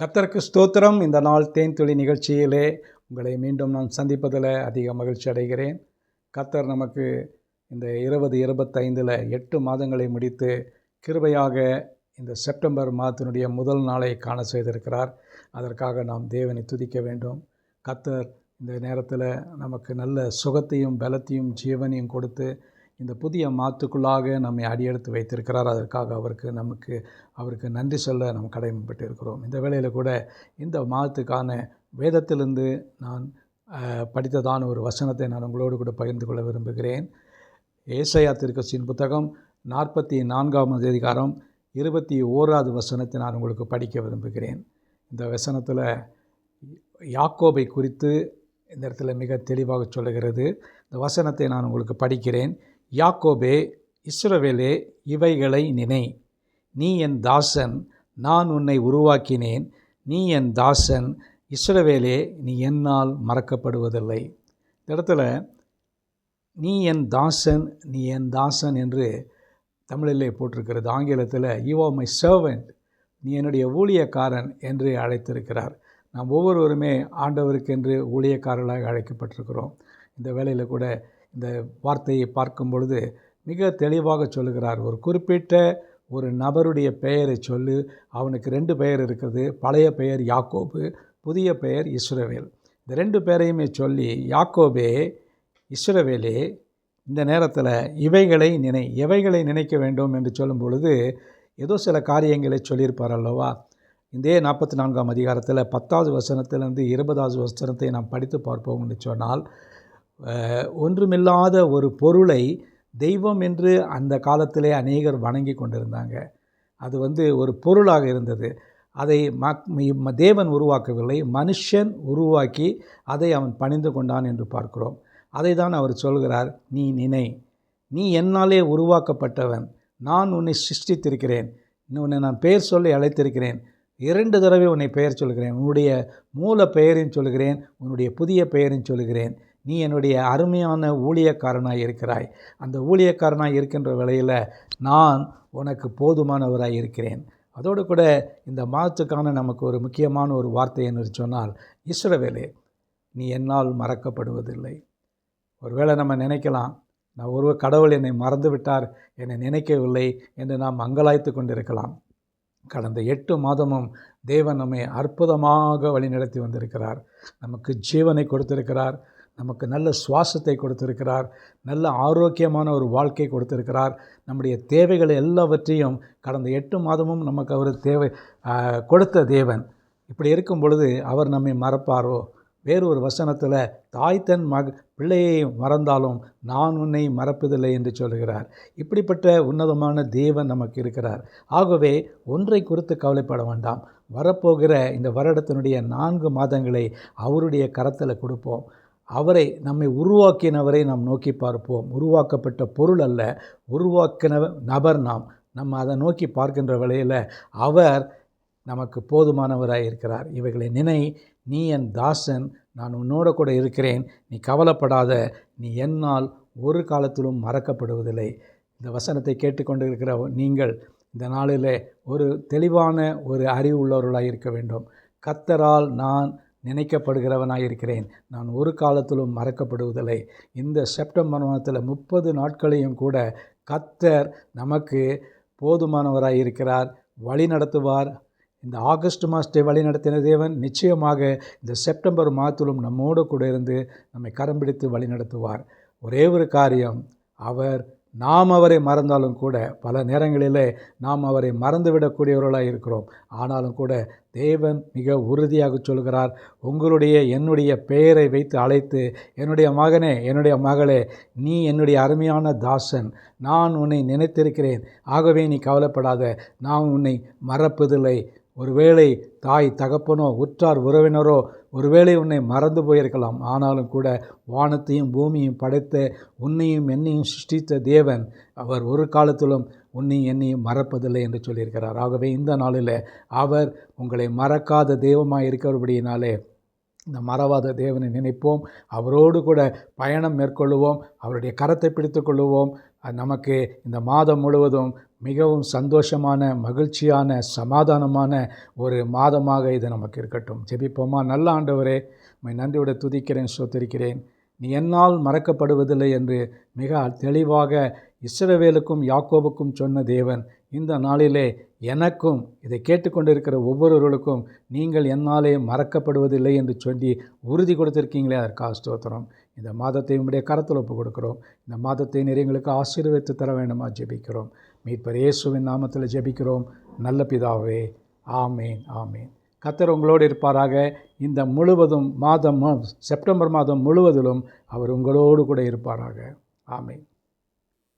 கத்தருக்கு ஸ்தோத்திரம். இந்த நாள் தேன் துளி நிகழ்ச்சியிலே உங்களை மீண்டும் நான் சந்திப்பதில் அதிக மகிழ்ச்சி அடைகிறேன். கத்தர் நமக்கு இந்த இருபது இருபத்தைந்தில் எட்டு மாதங்களை முடித்து கிருபையாக இந்த செப்டம்பர் மாதத்தினுடைய முதல் நாளை காண செய்திருக்கிறார். அதற்காக நாம் தேவனை துதிக்க வேண்டும். கத்தர் இந்த நேரத்தில் நமக்கு நல்ல சுகத்தையும் பலத்தையும் ஜீவனையும் கொடுத்து இந்த புதிய மாத்துக்குள்ளாக நம்மை அடியெடுத்து வைத்திருக்கிறார். அதற்காக அவருக்கு நமக்கு அவருக்கு நன்றி சொல்ல நாம் கடமைப்பட்டு இருக்கிறோம் இந்த வேளையில் கூட இந்த மாதத்துக்கான வேதத்திலிருந்து நான் படித்ததான ஒரு வசனத்தை நான் உங்களோடு கூட பகிர்ந்து கொள்ள விரும்புகிறேன். ஏசையா திருக்கட்சியின் புத்தகம் நாற்பத்தி நான்காம் அதிகாரம் இருபத்தி ஓராவது வசனத்தை நான் உங்களுக்கு படிக்க விரும்புகிறேன். இந்த வசனத்தில் யாக்கோபை குறித்து இந்த இடத்துல மிக தெளிவாக சொல்லுகிறது. இந்த வசனத்தை நான் உங்களுக்கு படிக்கிறேன். யாக்கோபே இஸ்ரவேலே இவைகளை நினை. நீ என் தாசன் நான் உன்னை உருவாக்கினேன். நீ என் தாசன் இஸ்ரவேலே நீ என்னால் மறக்கப்படுவதில்லை. இந்த இடத்துல நீ என் தாசன் நீ என் தாசன் என்று தமிழிலே போட்டிருக்கிறது. ஆங்கிலத்தில் யூ ஆர் மை சர்வெண்ட் நீ என்னுடைய ஊழியக்காரன் என்று அழைத்திருக்கிறார். நாம் ஒவ்வொருவருமே ஆண்டவருக்கென்று ஊழியக்காரர்களாக அழைக்கப்பட்டிருக்கிறோம். இந்த வேலையில் கூட இந்த வார்த்தையை பார்க்கும் பொழுது மிக தெளிவாக சொல்லுகிறார். ஒரு குறிப்பிட்ட ஒரு நபருடைய பெயரை சொல்லு. அவனுக்கு ரெண்டு பெயர் இருக்குது. பழைய பெயர் யாக்கோபு புதிய பெயர் இஸ்ரவேல். இந்த ரெண்டு பேரையுமே சொல்லி யாக்கோபே இஸ்ரவேலே இந்த நேரத்தில் இவைகளை நினை எவைகளை நினைக்க வேண்டும் என்று சொல்லும் பொழுது ஏதோ சில காரியங்களை சொல்லியிருப்பார் அல்லவா? இதே நாற்பத்தி நான்காம் அதிகாரத்தில் பத்தாவது வசனத்திலிருந்து இருபதாவது வசனத்தை நாம் படித்து பார்ப்போம் என்று சொன்னால் ஒன்றுமில்லாத ஒரு பொருளை தெய்வம் என்று அந்த காலத்திலே அநேகர் வணங்கி கொண்டிருந்தாங்க. அது வந்து ஒரு பொருளாக இருந்தது. அதை மக் ம- தேவன் உருவாக்கவில்லை மனுஷன் உருவாக்கி அதை அவன் பணிந்து கொண்டான் என்று பார்க்கிறோம். அதை தான் அவர் சொல்கிறார் நீ நினை நீ என்னாலே உருவாக்கப்பட்டவன் நான் உன்னை சிருஷ்டித்திருக்கிறேன் உன்னை நான் பெயர் சொல்லி அழைத்திருக்கிறேன் இரண்டு தடவை உன்னை பெயர் சொல்கிறேன் உன்னுடைய மூல பெயரையும் சொல்கிறேன் உன்னுடைய புதிய பெயரையும் சொல்கிறேன் நீ என்னுடைய அருமையான ஊழியக்காரனாக இருக்கிறாய். அந்த ஊழியக்காரனாக இருக்கின்ற வேளையில் நான் உனக்கு போதுமானவராக இருக்கிறேன். அதோடு கூட இந்த மாதத்துக்கான நமக்கு ஒரு முக்கியமான ஒரு வார்த்தை என்று சொன்னால் இஸ்ரவேலே நீ என்னால் மறக்கப்படுவதில்லை. ஒருவேளை நம்ம நினைக்கலாம் நான் ஒரு கடவுள் என்னை மறந்து விட்டார் என்னை நினைக்கவில்லை என்று நாம் அங்கலாய்த்து கொண்டிருக்கலாம். கடந்த எட்டு மாதமும் தேவன் நம்மை அற்புதமாக வழிநடத்தி வந்திருக்கிறார். நமக்கு ஜீவனை கொடுத்திருக்கிறார். நமக்கு நல்ல சுவாசத்தை கொடுத்திருக்கிறார் நல்ல ஆரோக்கியமான ஒரு வாழ்க்கை கொடுத்திருக்கிறார். நம்முடைய தேவைகளை எல்லாவற்றையும் கடந்த எட்டு மாதமும் நமக்கு அவர் தேவை கொடுத்த தேவன். இப்படி இருக்கும் பொழுது அவர் நம்மை மறப்பாரோ? வேறு ஒரு வசனத்தில் தாய் தன் மக பிள்ளையை மறந்தாலும் நான் உன்னை மறப்பதில்லை என்று சொல்கிறார் இப்படிப்பட்ட உன்னதமான தேவன் நமக்கு இருக்கிறார். ஆகவே ஒன்றை குறித்து கவலைப்பட வேண்டாம். வரப்போகிற இந்த வருடத்தினுடைய நான்கு மாதங்களை அவருடைய கரத்தில் கொடுப்போம். அவரை நம்மை உருவாக்கினவரை நாம் நோக்கி பார்ப்போம். உருவாக்கப்பட்ட பொருள் அல்ல உருவாக்கின நபர் நாம். நம்ம அதை நோக்கி பார்க்கின்ற வேளையில் அவர் நமக்கு போதுமானவராக இருக்கிறார். இவைகளை நினை நீ என் தாசன் நான் உன்னோட கூட இருக்கிறேன். நீ கவலைப்படாத நீ என்னால் ஒரு காலத்திலும் மறக்கப்படுவதில்லை. இந்த வசனத்தை கேட்டுக்கொண்டு இருக்கிற நீங்கள் இந்த நாளில் ஒரு தெளிவான ஒரு அறிவு உள்ளவர்களாக இருக்க வேண்டும். கத்தரால் நான் நினைக்கப்படுகிறவனாக இருக்கிறேன் நான் ஒரு காலத்திலும் மறக்கப்படுவதில்லை. இந்த செப்டம்பர் மாதத்தில் முப்பது நாட்களையும் கூட கத்தர் நமக்கு போதுமானவராக இருக்கிறார் வழி நடத்துவார். இந்த ஆகஸ்ட் மாதத்தை வழி நடத்தின தேவன் நிச்சயமாக இந்த செப்டம்பர் மாதத்திலும் நம்மோடு கூட இருந்து நம்மை கரம் பிடித்து வழி நடத்துவார். ஒரே ஒரு காரியம் அவர் நாம் அவரை மறந்தாலும் கூட பல நேரங்களிலே நாம் அவரை மறந்துவிடக்கூடியவர்களாக இருக்கிறோம். ஆனாலும் கூட தேவன் மிக உறுதியாக சொல்கிறார் உங்களுடைய என்னுடைய பெயரை வைத்து அழைத்து என்னுடைய மகனே என்னுடைய மகளே நீ என்னுடைய அருமையான தாசன் நான் உன்னை நினைத்திருக்கிறேன். ஆகவே நீ கவலைப்படாத நான் உன்னை மறப்பதில்லை. ஒருவேளை தாய் தகப்பனோ உற்றார் உறவினரோ ஒருவேளை உன்னை மறந்து போயிருக்கலாம். ஆனாலும் கூட வானத்தையும் பூமியும் படைத்த உன்னையும் என்னையும் சிருஷ்டித்த தேவன் அவர் ஒரு காலத்திலும் உன்னையும் என்னையும் மறப்பதில்லை என்று சொல்லியிருக்கிறார். ஆகவே இந்த நாளில் அவர் உங்களை மறக்காத தெய்வமாக இருக்கிறபடியினாலே இந்த மறவாத தேவனை நினைப்போம். அவரோடு கூட பயணம் மேற்கொள்ளுவோம். அவருடைய கரத்தை பிடித்து கொள்ளுவோம். அது நமக்கு இந்த மாதம் முழுவதும் மிகவும் சந்தோஷமான மகிழ்ச்சியான சமாதானமான ஒரு மாதமாக இது நமக்கு இருக்கட்டும். ஜெபிப்போமா? நல்ல ஆண்டவரே உண்மை நன்றியோட துதிக்கிறேன் சொத்திருக்கிறேன் நீ என்னால் மறக்கப்படுவதில்லை என்று மிக தெளிவாக இஸ்ரவேலுக்கும் யாக்கோபுக்கும் சொன்ன தேவன் இந்த நாளிலே எனக்கும் இதை கேட்டுக்கொண்டிருக்கிற ஒவ்வொருவர்களுக்கும் நீங்கள் என்னாலே மறக்கப்படுவதில்லை என்று சொல்லி உறுதி கொடுத்திருக்கீங்களே அதற்காக ஸ்தோத்திரம். இந்த மாதத்தை உங்களுடைய கரத்தில் ஒப்பு கொடுக்கிறோம் இந்த மாதத்தை நிறைய எங்களுக்கு ஆசீர்வதித்து தர வேண்டுமா? ஜெபிக்கிறோம். மீட்பர் இயேசுவின் நாமத்தில் ஜெபிக்கிறோம். நல்ல பிதாவே ஆமேன் ஆமேன். கத்தர் உங்களோடு இருப்பாராக. இந்த முழுவதும் மாதம் செப்டம்பர் மாதம் முழுவதிலும் அவர் உங்களோடு கூட இருப்பாராக. ஆமேன்.